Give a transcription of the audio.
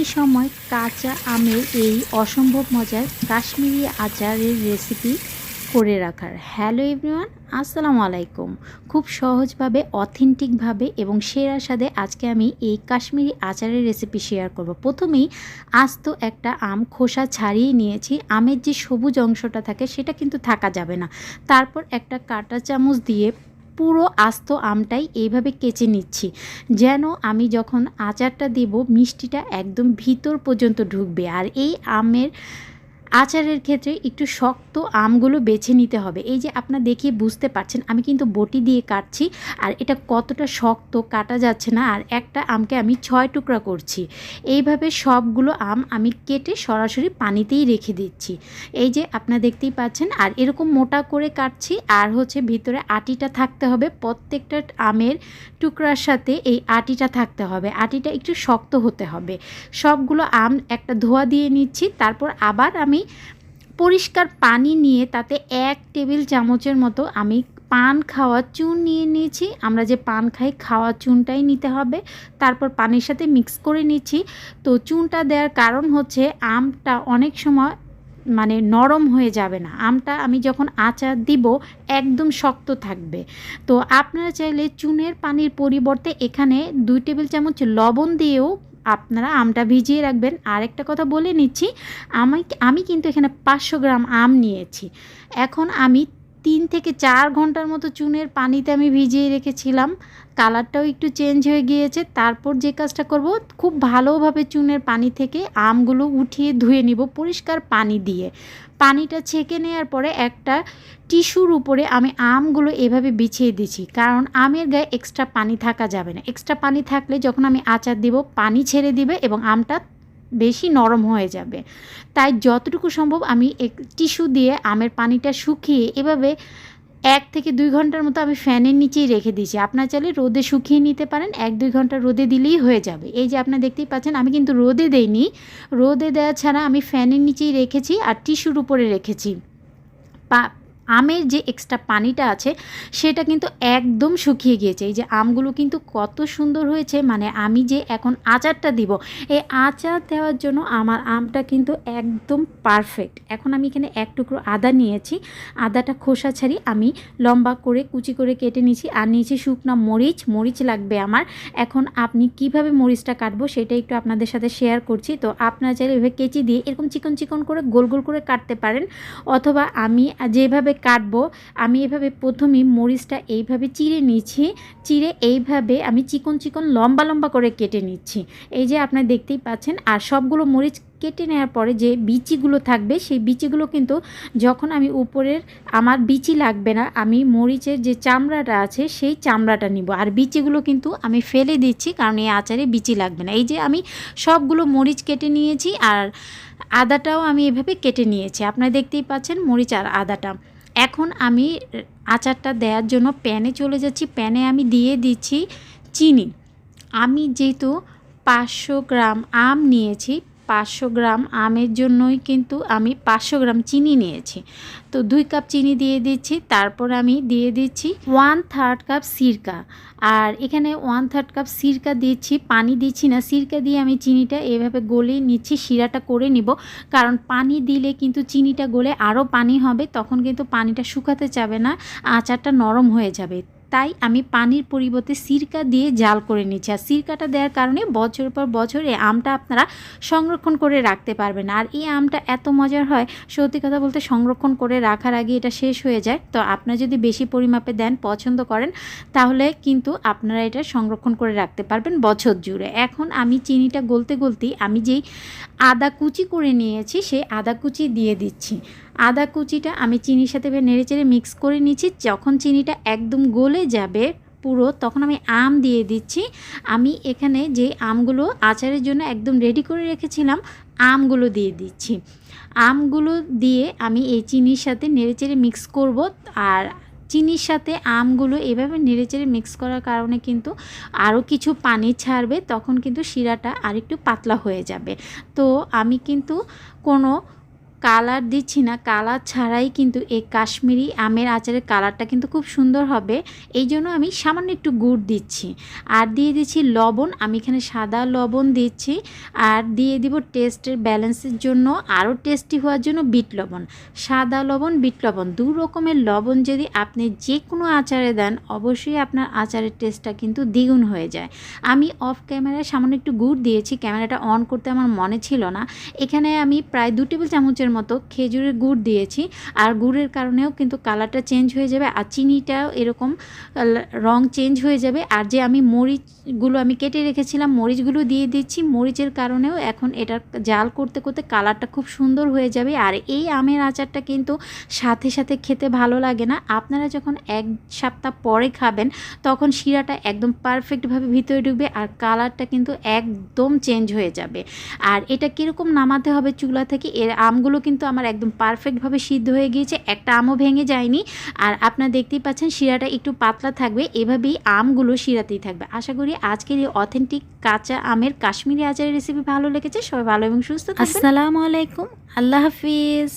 গরমের সময় কাঁচা আমের এই অসম্ভব মজার কাশ্মীরি আচারের রেসিপি করে রাখার। হ্যালো এভরিওয়ান আসসালামু আলাইকুম। খুব সহজভাবে অথেন্টিকভাবে এবং সেরা স্বাদে আজকে আমি এই কাশ্মীরি আচারের রেসিপি শেয়ার করব। প্রথমেই আস্ত একটা আম খোসা ছাড়িয়ে নিয়েছি। আমের যে সবুজ অংশটা থাকে সেটা কিন্তু থাকা যাবে না। তারপর একটা কাঁটা চামচ দিয়ে পুরো আস্ত আমটাই এইভাবে কেচে নিচ্ছি। যেন আমি যখন আচারটা দেব, মিষ্টিটা একদম ভিতর পর্যন্ত ঢুকবে। আর এই আমের আচারের ক্ষেত্রে একটু শক্ত আমগুলো বেছে নিতে হবে। এই যে আপনার দেখিয়ে বুঝতে পারছেন, আমি কিন্তু বটি দিয়ে কাটছি আর এটা কতটা শক্ত কাটা যাচ্ছে না আর একটা আমকে আমি ছয় টুকরা করছি। এইভাবে সবগুলো আম আমি কেটে সরাসরি পানিতেই রেখে দিচ্ছি। এই যে আপনার দেখতেই পাচ্ছেন আর এরকম মোটা করে কাটছি আর হচ্ছে ভিতরে আটিটা থাকতে হবে। প্রত্যেকটা আমের টুকরার সাথে এই আটিটা থাকতে হবে। আটিটা একটু শক্ত হতে হবে। সবগুলো আম একটা ধোয়া দিয়ে নিচ্ছি, তারপর আবার আমি পরিষ্কার পানি নিয়ে তাতে এক টেবিল চামচের মতো আমি পান খাওয়া চুন নিয়ে নিয়েছি। আমরা যে পান খাই খাওয়া চুনটাই নিতে হবে। তারপর পানির সাথে মিক্স করে নিচ্ছি। তো চুনটা দেওয়ার কারণ হচ্ছে আমটা অনেক সময় মানে নরম হয়ে যাবে না। আমটা আমি যখন আচার দিব একদম শক্ত থাকবে। তো আপনারা চাইলে চুনের পানির পরিবর্তে এখানে দুই টেবিল চামচ লবণ দিয়েও আপনারা আমটা ভিজিয়ে রাখবেন। আরেকটা কথা বলে নিচ্ছি আমি আমি কিন্তু এখানে পাঁচশো গ্রাম আম নিয়েছি। এখন আমি তিন থেকে চার ঘণ্টার মতো চুনের পানিতে আমি ভিজিয়ে রেখেছিলাম। কালারটাও একটু চেঞ্জ হয়ে গিয়েছে। তারপর যে কাজটা করব, খুব ভালোভাবে চুনের পানি থেকে আমগুলো উঠিয়ে ধুয়ে নিব পরিষ্কার পানি দিয়ে। পানিটা ছেঁকে নেওয়ার পরে একটা টিস্যুর উপরে আমি আমগুলো এভাবে বিছিয়ে দিচ্ছি কারণ আমের গায়ে এক্সট্রা পানি থাকা যাবে না। এক্সট্রা পানি থাকলে যখন আমি আচার দিব, পানি ছেড়ে দিবে এবং আমটা বেশি নরম হয়ে যাবে। তাই যতটুকু সম্ভব আমি এক টিস্যু দিয়ে আমের পানিটা শুকিয়ে এভাবে এক থেকে দুই ঘণ্টার মতো আমি ফ্যানের নিচেই রেখে দিয়েছি। আপনার চাইলে রোদে শুকিয়ে নিতে পারেন, এক দুই ঘণ্টা রোদে দিলেই হয়ে যাবে। এই যে আপনার দেখতেই পাচ্ছেন, আমি কিন্তু রোদে দেইনি। রোদে দেওয়া ছাড়া আমি ফ্যানের নিচেই রেখেছি আর টিস্যুর উপরে রেখেছি। পা আমের যে এক্সট্রা পানিটা আছে, সেটা কিন্তু একদম শুকিয়ে গিয়েছে। এই যে আমগুলো কিন্তু কত সুন্দর হয়েছে মানে আমি যে এখন আচারটা দিব, এই আচার দেওয়ার জন্য আমার আমটা কিন্তু একদম পারফেক্ট এখন আমি এখানে এক টুকরো আদা নিয়েছি। আদাটা খোসা ছাড়ি আমি লম্বা করে কুচি করে কেটে নিয়েছি। আর নিয়েছি শুকনা মরিচ। মরিচ লাগবে আমার। এখন আপনি কীভাবে মরিচটা কাটবো সেটা একটু আপনাদের সাথে শেয়ার করছি। তো আপনারা চাইলে এভাবে কেচি দিয়ে এরকম চিকন চিকন করে গোল গোল করে কাটতে পারেন। অথবা আমি যেভাবে কাটবো। আমি এভাবে প্রথমেই মরিচটা এইভাবে চিড়ে নিচ্ছি। চিড়ে এইভাবে আমি চিকন চিকন লম্বা লম্বা করে কেটে নিচ্ছি। এই যে আপনারা দেখতেই পাচ্ছেন, আর সবগুলো মরিচ কেটে নেওয়ার পরে যে বিচিগুলো থাকবে, সেই বিচিগুলো কিন্তু যখন আমি উপরের, আমার বিচি লাগবে না, আমি মরিচের যে চামড়াটা আছে, সেই চামড়াটা নিব। আর বিচিগুলো কিন্তু আমি ফেলে দিচ্ছি, কারণ এই আচারে বিচি লাগবে না। এই যে আমি সবগুলো মরিচ কেটে নিয়েছি, আর আদাটাও আমি এভাবে কেটে নিয়েছি। আপনারা দেখতেই পাচ্ছেন মরিচ আর আদাটা। এখন আমি আচারটা দেওয়ার জন্য প্যানে চলে যাচ্ছি। প্যানে আমি দিয়ে দিচ্ছি চিনি। আমি যেহেতু পাঁচশো গ্রাম আম নিয়েছি পাঁচশো গ্রাম আমের জন্যই কিন্তু আমি পাঁচশো গ্রাম চিনি নিয়েছি। তো দুই কাপ চিনি দিয়ে দিচ্ছি, তারপর আমি দিয়ে দিচ্ছি ওয়ান থার্ড কাপ সিরকা। আর এখানে ওয়ান থার্ড কাপ সিরকা দিচ্ছি, পানি দিচ্ছি না, সিরকা দিয়ে আমি চিনিটা এভাবে গলে নিচ্ছি, শিরাটা করে নিব। কারণ পানি দিলে কিন্তু চিনিটা গলে আরও পানি হবে, তখন কিন্তু পানিটা শুকাতে যাবে না, আচারটা নরম হয়ে যাবে। তাই আমি পানির পরিবর্তে সিরকা দিয়ে জাল করে নিচ্ছি। আর সিরকাটা দেওয়ার কারণে বছর পর বছর আমটা আপনারা সংরক্ষণ করে রাখতে পারবেন। আর এই আমটা এত মজার হয়, সত্যি কথা বলতে সংরক্ষণ করে রাখার আগে এটা শেষ হয়ে যায়। তো আপনারা যদি বেশি পরিমাপে দেন, পছন্দ করেন, তাহলে কিন্তু আপনারা এটা সংরক্ষণ করে রাখতে পারবেন বছর জুড়ে। এখন আমি চিনিটা গলতে গলতেই আমি যেই আদা কুচি করে নিয়েছি, সেই আদা কুচি দিয়ে দিচ্ছি। আদা কুচিটা আমি চিনির সাথে নেড়ে চেড়ে মিক্স করে নিচ্ছি। যখন চিনিটা একদম গলে যাবে পুরো, তখন আমি আম দিয়ে দিচ্ছি। আমি এখানে যে আমগুলো আচারের জন্য একদম রেডি করে রেখেছিলাম, আমগুলো দিয়ে দিচ্ছি। আমগুলো দিয়ে আমি এই চিনির সাথে নেড়েচেড়ে মিক্স করব আর চিনির সাথে আমগুলো এভাবে নেড়েচেড়ে মিক্স করার কারণে কিন্তু আরও কিছু পানি ছাড়বে, তখন কিন্তু শিরাটা আরেকটু পাতলা হয়ে যাবে। তো আমি কিন্তু কোনো কালার দিচ্ছি না, কালার ছাড়াই কিন্তু এই কাশ্মীরি আমের আচারের কালারটা কিন্তু খুব সুন্দর হবে। এই জন্য আমি সামান্য একটু গুড় দিচ্ছি। আর দিয়ে দিচ্ছি লবণ, আমি এখানে সাদা লবণ দিচ্ছি। আর দিয়ে দিব টেস্টের ব্যালেন্সের জন্য আরও টেস্টি হওয়ার জন্য বিট লবণ। সাদা লবণ, বিট লবণ, দু রকমের লবণ যদি আপনি যে কোনো আচারে দেন, অবশ্যই আপনার আচারের টেস্টটা কিন্তু দ্বিগুণ হয়ে যায়। আমি অফ ক্যামেরায় সামান্য একটু গুড় দিয়েছি, ক্যামেরাটা অন করতে আমার মনে ছিল না। এখানে আমি প্রায় দু টেবিল চামচের মতো খেজুরের গুড় দিয়েছি। আর গুড়ের কারণেও কিন্তু কালারটা চেঞ্জ হয়ে যাবে আর চিনিটাও এরকম রং চেঞ্জ হয়ে যাবে। আর যে আমি মরিচগুলো আমি কেটে রেখেছিলাম, মরিচগুলো দিয়ে দিচ্ছি। মরিচের কারণেও এখন এটা জাল করতে করতে কালারটা খুব সুন্দর হয়ে যাবে। আর এই আমের আচারটা কিন্তু সাথে সাথে খেতে ভালো লাগে না। আপনারা যখন এক সপ্তাহ পরে খাবেন, তখন শিরাটা একদম পারফেক্টভাবে ভিতরে ঢুকবে আর কালারটা কিন্তু একদম চেঞ্জ হয়ে যাবে। আর এটা কীরকম নামাতে হবে চুলা থেকে? এর আমগুলো কিন্তু আমার একদম পারফেক্টভাবে সিদ্ধ হয়ে গিয়েছে। একটা আমও ভেঙে যায়নি। আর আপনারা দেখতেই পাচ্ছেন, শিরাটা একটু পাতলা থাকবে। এভাবেই আমগুলো শিরাতেই থাকবে। আশা করি আজকের এই অথেন্টিক কাঁচা আমের কাশ্মীরি আচারের রেসিপি ভালো লেগেছে। সবাই ভালো এবং সুস্থ আসসালামু আলাইকুম। আল্লাহ হাফিজ।